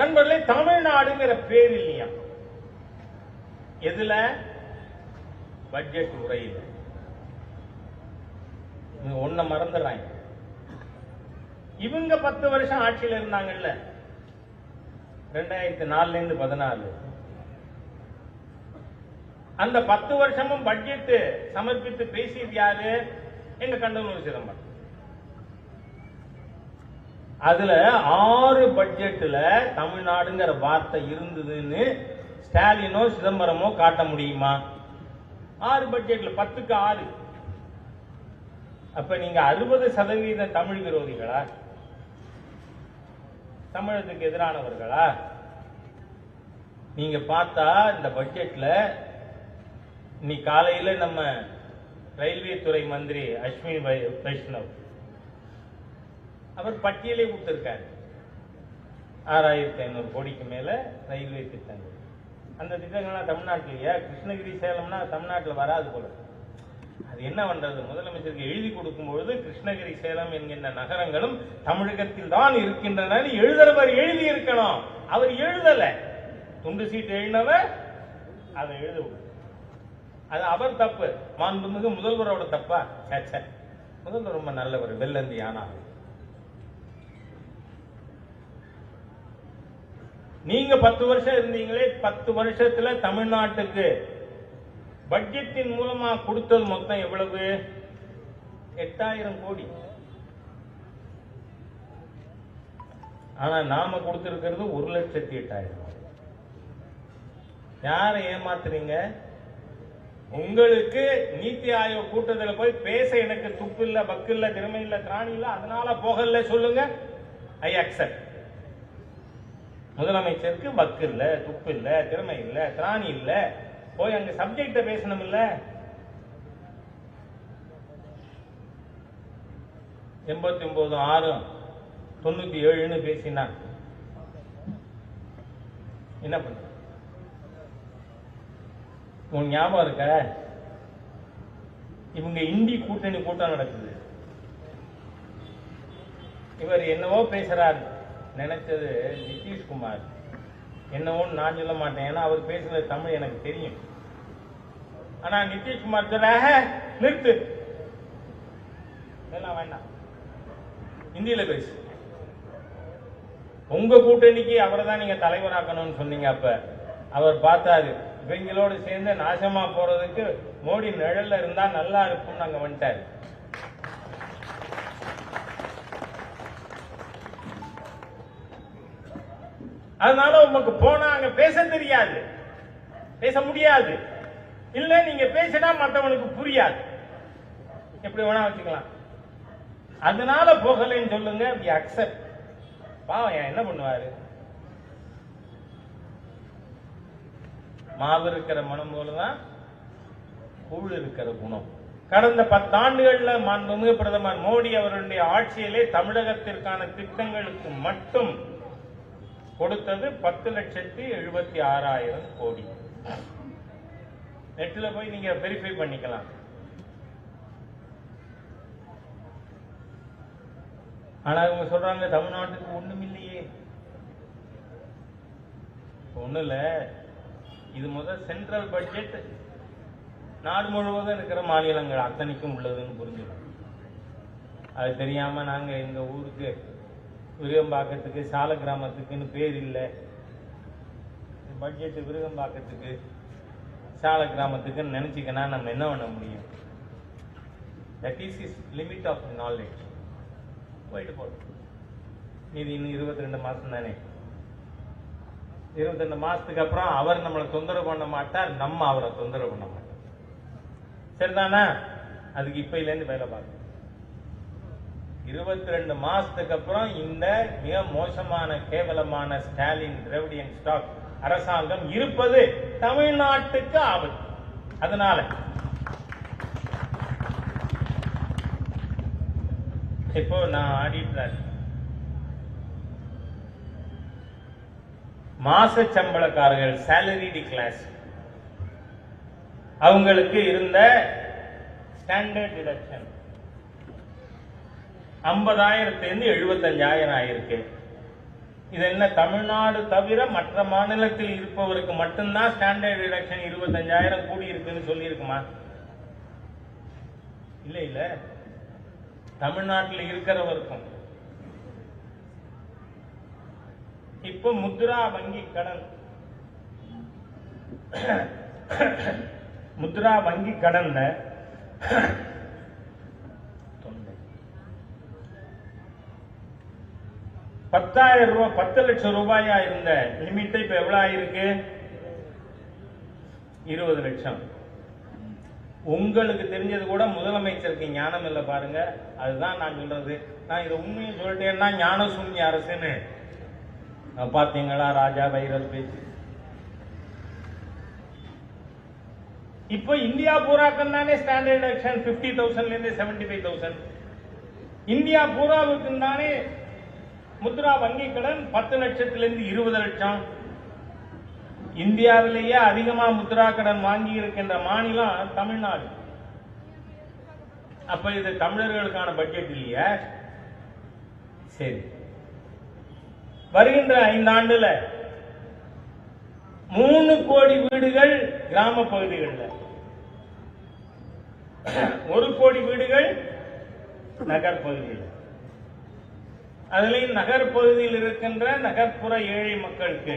நண்பர்களே தமிழ்நாடுங்கிற பேர் இல்லையா? எதுல? பட்ஜெட் உரையில். ஒன்ன மறந்துடுறாங்க. இவங்க பத்து வருஷம் ஆட்சியில இருந்தாங்கல்ல? ரெண்டாயிரத்தி நாலுல இருந்து பதினாலு. அந்த பத்து வருஷமும் பட்ஜெட் சமர்ப்பித்து பேசியது யாரு? எங்க கண்டனூர் சிதம்பரம். அதுல ஆறு பட்ஜெட்ல தமிழ்நாடுங்கிற வார்த்தை இருந்ததுன்னு ஸ்டாலினோ சிதம்பரமோ காட்ட முடியுமா? ஆறு பட்ஜெட்ல பத்துக்கு ஆறு. அப்ப நீங்க அறுபது சதவீத தமிழ் விரோதிகளா? தமிழத்துக்கு எதிரானவர்களா? நீங்க பார்த்தா இந்த பட்ஜெட்ல இன்னைக்கு காலையில நம்ம ரயில்வே துறை மந்திரி அஸ்வினி வை- வைஷ்ணவ் அவர் பட்டியலே கொடுத்துருக்காரு. ஆறாயிரத்தி ஐநூறு கோடிக்கு மேலே ரயில்வே திட்டங்கள். அந்த திட்டங்கள்லாம் தமிழ்நாட்டிலேயே கிருஷ்ணகிரி சேலம்னா தமிழ்நாட்டில் வராது போல. அது என்ன பண்றது? முதலமைச்சருக்கு எழுதி கொடுக்கும்பொழுது கிருஷ்ணகிரி சேலம் என்கின்ற நகரங்களும் தமிழகத்தில் தான் இருக்கின்றன எழுதுறவர் எழுதி இருக்கணும் அவர் எழுதல. துண்டு சீட்டு எழுதினவர் அதை எழுத அது அவர் தப்பு. மாண்புமிகு முதல்வரோட தப்பா? சேச்ச முதல்வர் ரொம்ப நல்லவர் வெள்ளந்தி ஆனா நீங்க பத்து வருஷம் இருந்தீங்களே பத்து வருஷத்துல தமிழ்நாட்டுக்கு பட்ஜெட்டின் மூலமா கொடுத்தது மொத்தம் எவ்வளவு? எட்டாயிரம் கோடி. ஆனா நாம கொடுத்திருக்கிறது ஒரு லட்சத்தி எட்டாயிரம் யாரை ஏமாத்துறீங்க உங்களுக்கு நீத்தி ஆயோக் கூட்டத்தில் போய் பேச எனக்கு துப்பு இல்ல பக்கு இல்ல திறமை இல்ல திராணி இல்ல அதனால போகல சொல்லுங்க. ஐ அக்செப்ட் முதலமைச்சருக்கு பக்கு இல்ல துப்பு இல்ல திறமை இல்ல திராணி இல்ல. போய் அங்க சப்ஜெக்ட பேசணும் இல்ல. எண்பத்தி ஒன்பது ஆறு தொண்ணூத்தி ஏழுன்னு பேசினா என்ன பண்ண? உன் ஞாபகம் இருக்க? இவங்க இந்தி கூட்டணி கூட்டம் நடக்குது. இவர் என்னவோ பேசுறாரு. நினைச்சது நிதிஷ்குமார். என்னவோன்னு நான் சொல்ல மாட்டேன் ஏன்னா அவர் பேசுறது தமிழ் எனக்கு தெரியும். ஆனா நிதிஷ்குமார் சொல்ல நிறுத்து. இதெல்லாம் வேண்டாம். ஹிந்தியில பேசு. உங்க கூட்டணிக்கு அவரை தான் நீங்க தலைவராக்கணும்னு சொன்னீங்க அப்ப. அவர் பார்த்தாரு. இவங்களோடு சேர்ந்து நாசமா போறதுக்கு மோடி நிழல்ல இருந்தா நல்லா இருக்கும்னு அங்க வந்துட்டாரு. அதனால உங்களுக்கு போனா அங்க பேச தெரியாது. பேச முடியாது. இல்ல நீங்க பேசினா மற்றவனுக்கு புரியாது. எப்படி வேணா வச்சுக்கலாம். அதனால போகலைன்னு சொல்லுங்க அக்செப்ட் பாவம் ஏன் என்ன பண்ணுவாரு? மாவு இருக்கிற மனம் போலதான் கூழ் இருக்கிற குணம். கடந்த பத்தாண்டுகள்ல மாண்புமிகு பிரதமர் மோடி அவருடைய ஆட்சியிலே தமிழகத்திற்கான திட்டங்களுக்கு மட்டும் கொடுத்தது பத்து லட்சத்தி எழுபத்தி ஆறாயிரம் கோடி. நெட்ல போய் நீங்க வெரிஃபை பண்ணிக்கலாம். ஆனா இவங்க சொல்றாங்க தமிழ்நாட்டுக்கு ஒண்ணும் இல்லையே. ஒண்ணு இல்ல. இது முதல் சென்ட்ரல் பட்ஜெட் நாடு முழுவதும் இருக்கிற மாநிலங்கள் அத்தனைக்கும் உள்ளதுன்னு புரிஞ்சுக்கணும். அது தெரியாம நாங்க எங்க ஊருக்கு விருகம்பாக்கத்துக்கு சால கிராமத்துக்குன்னு பேர் இல்லை. பட்ஜெட்டு விருகம்பாக்கத்துக்கு சால கிராமத்துக்குன்னு நினச்சிக்கன்னா நம்ம என்ன பண்ண முடியும்? That is is limit of knowledge போயிட்டு போடும் இது இன்னும் இருபத்தி ரெண்டு மாதம் தானே. இருபத்தி ரெண்டு மாதத்துக்கு அப்புறம் அவர் நம்மளை தொந்தரவு பண்ண மாட்டார் நம்ம அவரை தொந்தரவு பண்ண மாட்டோம். சரிதானா? அதுக்கு இப்பையில இருந்து வேலை பார்க்கணும். இருபத்தி ரெண்டு மாசத்துக்கு அப்புறம் இந்த மிக மோசமான கேவலமான ஸ்டாலின் திரவிடியன் ஸ்டாக் அரசாங்கம் இருப்பது தமிழ்நாட்டுக்கு ஆபத்து. அதனால இப்போ நான் ஆடிட்டர் மாச சம்பளக்காரர்கள் சேலரிடி கிளாஸ் அவங்களுக்கு இருந்த ஸ்டாண்டர்ட் டிடக்ஷன் ஐம்பதாயிரத்திலிருந்து எழுபத்தஞ்சாயிரம் ஆயிருக்கு. இது என்ன தமிழ்நாடு தவிர மற்ற மாநிலத்தில் இருப்பவருக்கு மட்டும்தான் ஸ்டாண்டர்ட் ரிடக்ஷன் இருபத்தஞ்சாயிரம் கூடி இருக்குன்னு சொல்லியிருக்குமா? இல்ல இல்ல. தமிழ்நாட்டில் இருக்கிறவருக்கும். இப்ப முத்ரா வங்கி கடன். முத்ரா வங்கி கடன்ல பத்தாயிரம் ரூபாய் பத்து லட்சம் ரூபாயா இருந்த லிமிட் இப்ப எவ்வளவு ஆயிருக்கு? இருபது லட்சம். உங்களுக்கு தெரிஞ்சது கூட முதலமைச்சருக்கு ஞானம் இல்லை பாருங்க. அதுதான் நான் சொல்றது. நான் இதை உண்மையை சொல்லிட்டேன்னா ஞான சூன்ய அரசுன்னு. பார்த்தீங்களா? பாத்தீங்களா ராஜா வைரல் பேச்சு. இப்போ இந்தியா பூராக்கம் தானே ஸ்டாண்டர்ட் ஆக்ஷன் பிப்டி தௌசண்ட்ல இருந்து செவன்டி ஃபைவ் தௌசண்ட் இந்தியா பூராவுக்கு தானே முத்ரா வங்கி கடன் பத்து லட்சத்திலிருந்து இருபது லட்சம். இந்தியாவிலேயே அதிகமா முத்ரா கடன் வாங்கி இருக்கின்ற மாநிலம் தமிழ்நாடு. அப்ப இது தமிழர்களுக்கான பட்ஜெட் இல்லையா? சரி. வருகின்ற ஐந்தாண்டுல மூணு கோடி வீடுகள் கிராம பகுதிகளில். ஒரு கோடி வீடுகள் நகர்பகுதியில் அதுலேயும் நகர் பகுதியில் இருக்கின்ற நகர்ப்புற ஏழை மக்களுக்கு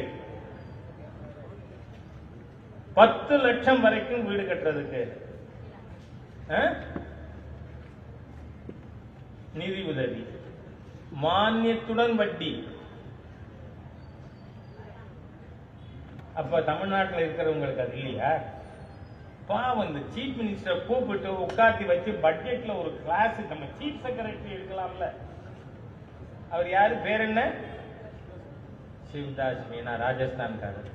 பத்து லட்சம் வரைக்கும் வீடு கட்டுறதுக்கு நிதி உதவி மானியத்துடன் வட்டி. அப்ப தமிழ்நாட்டில் இருக்கிறவங்களுக்கு அது இல்லையா? பாவம் இந்த சீஃப் மினிஸ்டர் கூப்பிட்டு உட்காத்தி வச்சு பட்ஜெட்ல ஒரு கிளாஸ் நம்ம சீஃப் செக்ரட்டரி இருக்கலாம்ல. அவர் யாரு? பேர் என்ன? சிவதாஸ் மீனா ராஜஸ்தான்காரர்.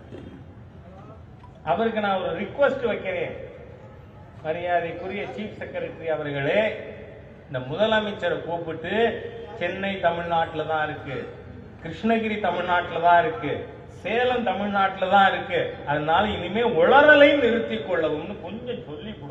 அவருக்கு நான் ஒரு ரிக்வஸ்ட் வைக்கிறேன். மரியாதைக்குரிய சீஃப் செக்ரட்டரி அவர்களே இந்த முதலமைச்சரை கூப்பிட்டு சென்னை தமிழ்நாட்டில் தான் இருக்கு. கிருஷ்ணகிரி தமிழ்நாட்டில் தான் இருக்கு. சேலம் தமிழ்நாட்டில் தான் இருக்கு. அதனால இனிமே உளறலை நிறுத்திக் கொள்ளவும்னு கொஞ்சம் சொல்லி கொடுங்க